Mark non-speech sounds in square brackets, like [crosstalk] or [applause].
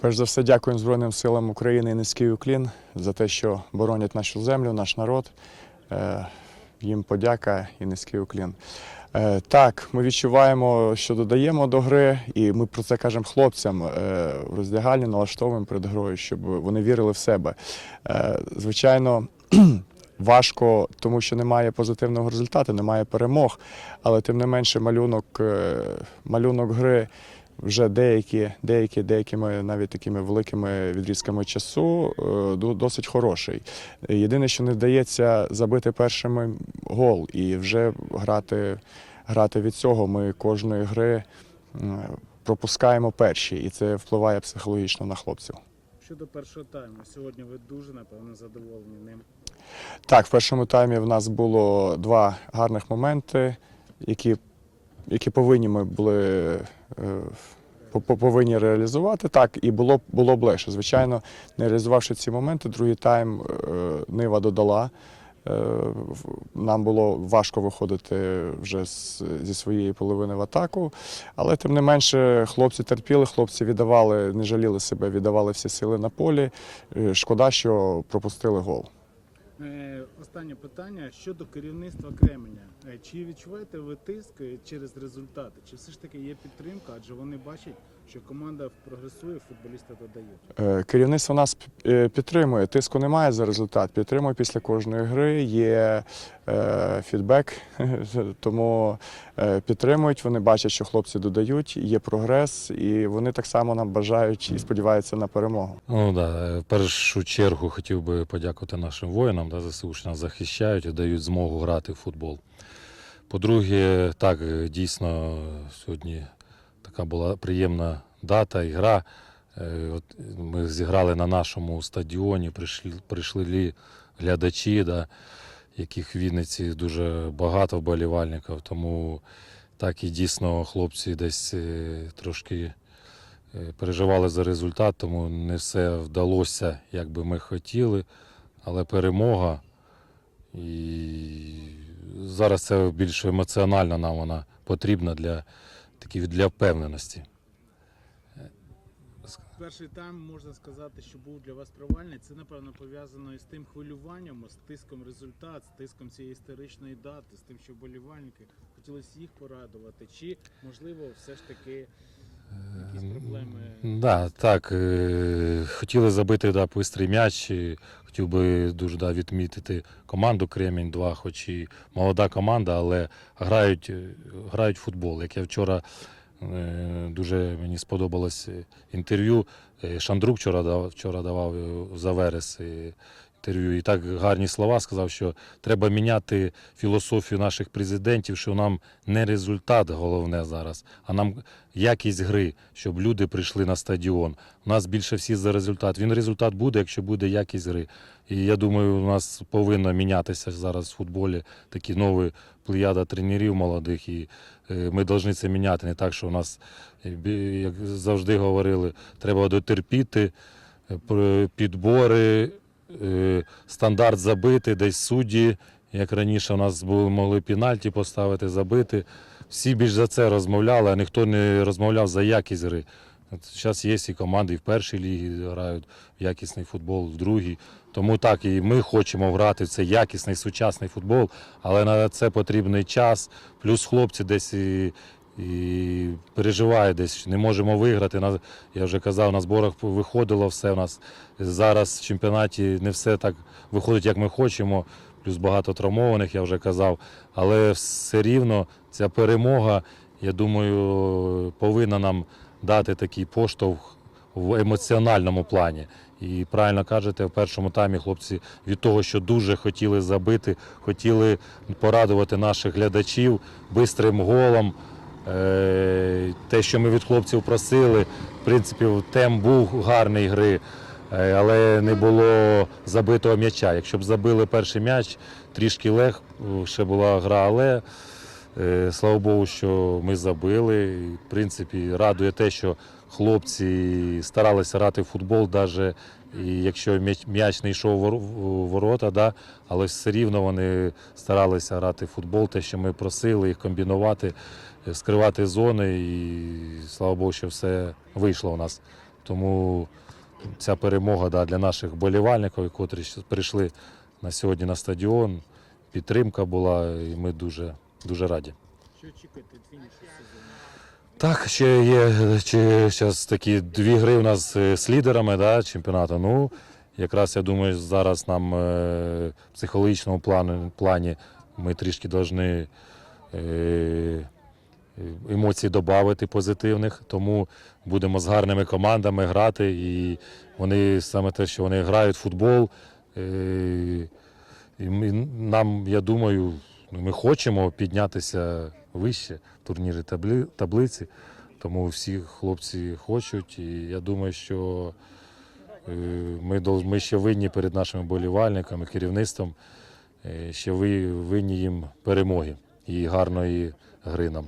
Перш за все, дякуємо Збройним силам України і низький уклін за те, що боронять нашу землю, наш народ. Е, Їм подяка і низький уклін. Е, Так, ми відчуваємо, що додаємо до гри, і ми про це кажемо хлопцям е, в роздягальні, налаштовуємо перед грою, щоб вони вірили в себе. Звичайно, [clears throat] важко, тому що немає позитивного результату, немає перемог, але тим не менше малюнок, малюнок гри вже деякі, деякі, деякими навіть такими великими відрізками часу е, досить хороший. Єдине, що не вдається забити першими гол і вже грати, грати від цього. Ми кожної гри пропускаємо перші, і це впливає психологічно на хлопців. Щодо першого тайму, сьогодні ви дуже напевно задоволені ним. Так, в першому таймі в нас було два гарних моменти, які, які повинні ми були е, повинні реалізувати. Так, і було, було б легше. Звичайно, не реалізувавши ці моменти, другий тайм е, Нива додала. Е, Нам було важко виходити вже зі своєї половини в атаку, але тим не менше хлопці терпіли, хлопці віддавали, не жаліли себе, віддавали всі сили на полі. Е, Шкода, що пропустили гол. Е, Останнє питання щодо керівництва Кременя. Е, Чи відчуваєте ви тиск е, через результати? Чи все ж таки є підтримка? Адже вони бачать, що команда прогресує, футболісти додають. Е, Керівництво нас підтримує. Тиску немає за результат. Підтримує після кожної гри. Є фідбек, [laughs] тому підтримують. Вони бачать, що хлопці додають, є прогрес, і вони так само нам бажають і сподіваються на перемогу. Ну да, в першу чергу хотів би подякувати нашим воїнам да, ЗСУ, що нас захищають і дають змогу грати в футбол. По-друге, так, дійсно, сьогодні така була приємна дата і гра. Е, От ми зіграли на нашому стадіоні, прийшли, прийшли глядачі, да, яких в Вінниці дуже багато вболівальників. Тому так і дійсно хлопці десь е, трошки е, переживали за результат, тому не все вдалося, як би ми хотіли. Але перемога. І зараз це більш емоціонально нам вона потрібна для, такі, для впевненості. Перший тайм можна сказати, що був для вас провальний. Це напевно пов'язано із тим хвилюванням, з тиском результат, з тиском цієї історичної дати, з тим, що вболівальники хотілося їх порадувати. Чи можливо все ж таки якісь проблеми? Да, так, е, хотіли забити да, бистрий м'яч. Хотів би дуже да, відмітити команду Кремінь 2, хоч і молода команда, але грають, е, грають футбол. Як я вчора е, дуже мені сподобалось інтерв'ю. Шандрук вчора, вчора давав за верес інтерв'ю. І так гарні слова сказав, що треба міняти філософію наших президентів, що нам не результат головне зараз, а нам якість гри, щоб люди прийшли на стадіон. У нас більше всі за результат. Він результат буде, якщо буде якість гри. І я думаю, у нас повинно мінятися зараз в футболі такі нові плеяда тренерів молодих. І е, ми повинні це міняти. Не так, що у нас, е, як завжди говорили, треба дотерпіти, е, підбори, стандарт забити, десь судді. Як раніше у нас були, могли пенальті поставити, забити. Всі більш за це розмовляли, а ніхто не розмовляв за якість гри. Зараз є і команди і в першій лігі грають в якісний футбол, в другій. Тому так і ми хочемо грати в цей якісний сучасний футбол, але на це потрібний час. Плюс хлопці десь і переживають десь, не можемо виграти. Я вже казав, на зборах виходило все у нас. Зараз в чемпіонаті не все так виходить, як ми хочемо. Плюс багато травмованих, я вже казав. Але все рівно ця перемога, я думаю, повинна нам дати такий поштовх в емоціональному плані. І правильно кажете, в першому таймі хлопці від того, що дуже хотіли забити, хотіли порадувати наших глядачів бистрим голом. Е, Те, що ми від хлопців просили, в принципі, тем був гарний гри, е, але не було забитого м'яча. Якщо б забили перший м'яч, трішки легше була гра, але Слава Богу, що ми забили. В принципі, радує те, що хлопці старалися грати в футбол, навіть якщо м'яч- м'яч не йшов в ворота, да, але все рівно вони старалися грати в футбол, те, що ми просили їх комбінувати, е, скривати зони. І слава Богу, що все вийшло у нас. Тому ця перемога да, для наших болівальників, котрі прийшли на сьогодні на стадіон. Підтримка була, і ми дуже, дуже раді. Що очікуєте від фінішу сезону? Так, ще є ще зараз такі дві гри у нас е, з лідерами да, чемпіонату. Ну, якраз я думаю, зараз нам е, в психологічному плані, плані ми трішки повинні е, емоцій додати позитивних, тому будемо з гарними командами грати. І вони саме те, що вони грають в футбол. Е, і нам, я думаю, ми хочемо піднятися вище в турнірі таблиці. Тому всі хлопці хочуть. І я думаю, що е, ми, ми ще винні перед нашими болівальниками, керівництвом, е, ще ви винні їм перемоги і гарної гри нам.